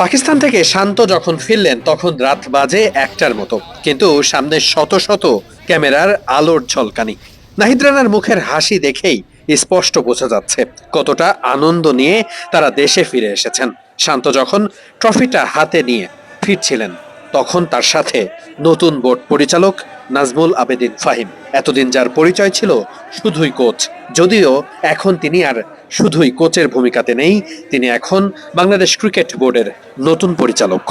পাকিস্তান থেকে শান্ত যখন ফিরলেন, তখন রাত বাজে একটার মতো। কিন্তু সামনে শত শত ক্যামেরার আলোর ঝলকানি। নাহিদ রানার মুখের হাসি দেখেই স্পষ্ট বোঝা যাচ্ছে কতটা আনন্দ নিয়ে তারা দেশে ফিরে এসেছেন। শান্ত যখন ট্রফিটা হাতে নিয়ে ফিরছিলেন। তখন তার সাথে নতুন বোর্ড পরিচালক নাজমুল আবেদিন ফাহিম। এতদিন যার পরিচয় ছিল শুধুই কোচ। যদিও এখন তিনি আর শুধুই কোচের ভূমিকাতে নেই, তিনি এখন বাংলাদেশ ক্রিকেট বোর্ডের নতুন পরিচালক।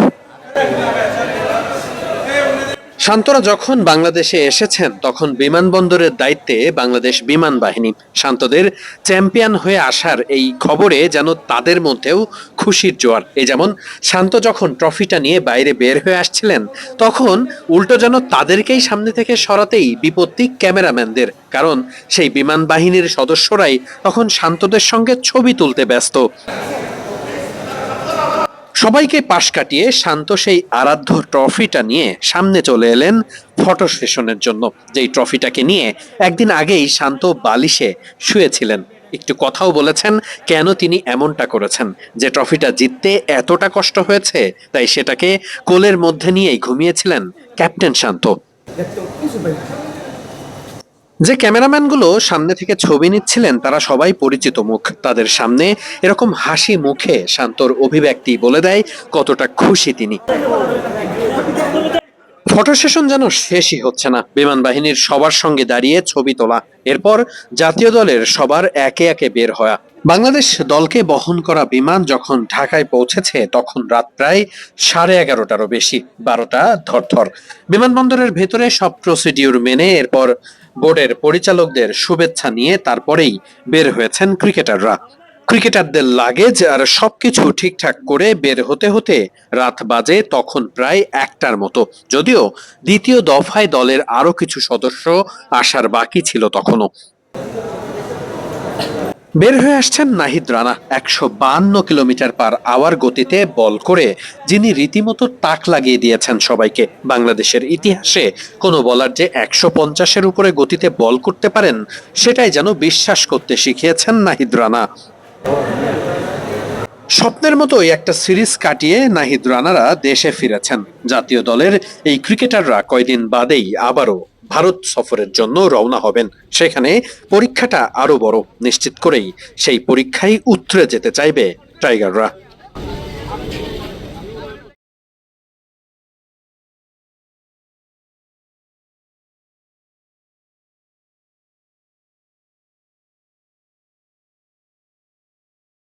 শান্তরা যখন বাংলাদেশে এসেছেন, তখন বিমানবন্দরের দায়িত্বে বাংলাদেশ বিমান বাহিনী। শান্তদের চ্যাম্পিয়ন হয়ে আসার এই খবরে যেন তাদের মধ্যেও খুশির জোয়ার। এই যেমন শান্ত যখন ট্রফিটা নিয়ে বাইরে বের হয়ে আসছিলেন, তখন উল্টো যেন তাদেরকেই সামনে থেকে সরাতেই বিপত্তি ক্যামেরাম্যানদের। কারণ সেই বিমান বাহিনীর সদস্যরাই তখন শান্তদের সঙ্গে ছবি তুলতে ব্যস্ত। সবাইকে পাশ কাটিয়ে শান্ত সেই আরাধ্য ট্রফিটা নিয়ে সামনে চলে এলেন ফটো সেশনের জন্য। যেই ট্রফিটাকে নিয়ে একদিন আগেই শান্ত বালিশে শুয়েছিলেন। একটু কথাও বলেছেন, কেন তিনি এমনটা করেছেন? যে ট্রফিটা জিততে এতটা কষ্ট হয়েছে, তাই সেটাকে কোলের মধ্যে নিয়েই ঘুমিয়েছিলেন ক্যাপ্টেন শান্ত। যে ক্যামেরাম্যানগুলো সামনে থেকে ছবি নিচ্ছিলেন, তারা সবাই পরিচিত মুখ। তাদের সামনে এরকম হাসি মুখে শান্তর অভিব্যক্তি বলে দেয় কতটা খুশি তিনি। ফটো সেশন যেন শেষই হচ্ছে না। বিমান বাহিনীর সবার সঙ্গে দাঁড়িয়ে ছবি তোলা, এরপর জাতীয় দলের সবার একে একে বের হওয়া। বাংলাদেশ দলকে বহন করা বিমান যখন ঢাকায় পৌঁছেছে, তখন রাত প্রায় সাড়ে এগারোটারও বেশি, বারোটা ধরধর। বিমানবন্দরের ভেতরে সব প্রসিডিউর মেনে এরপর বোর্ডের পরিচালকদের শুভেচ্ছা নিয়ে তারপরেই বের হয়েছেন ক্রিকেটাররা। ক্রিকেটারদের লাগেজ আর সবকিছু ঠিকঠাক করে বের হতে হতে রাত বাজে তখন প্রায় একটার মতো। যদিও দ্বিতীয় দফায় দলের আরও কিছু সদস্য আসার বাকি ছিল তখনও। বের হয়ে আসছেন নাহিদ রানা, একশো বান্ন কিলোমিটার পার আওয়ার গতিতে বল করে, যিনি রীতিমতো তাক লাগিয়ে দিয়েছেন সবাইকে। বাংলাদেশের ইতিহাসে কোনো বলার যে একশো পঞ্চাশের উপরে গতিতে বল করতে পারেন, সেটাই যেন বিশ্বাস করতে শিখিয়েছেন নাহিদ রানা। স্বপ্নের মতোই একটা সিরিজ কাটিয়ে নাহিদ রানারা দেশে ফিরেছেন। জাতীয় দলের এই ক্রিকেটাররা কয়দিন বাদেই আবারও ভারত সফরের জন্য রওনা হবেন। সেখানে পরীক্ষাটা আরও বড়। নিশ্চিত করেই সেই পরীক্ষায় উতরে যেতে চাইবে টাইগাররা।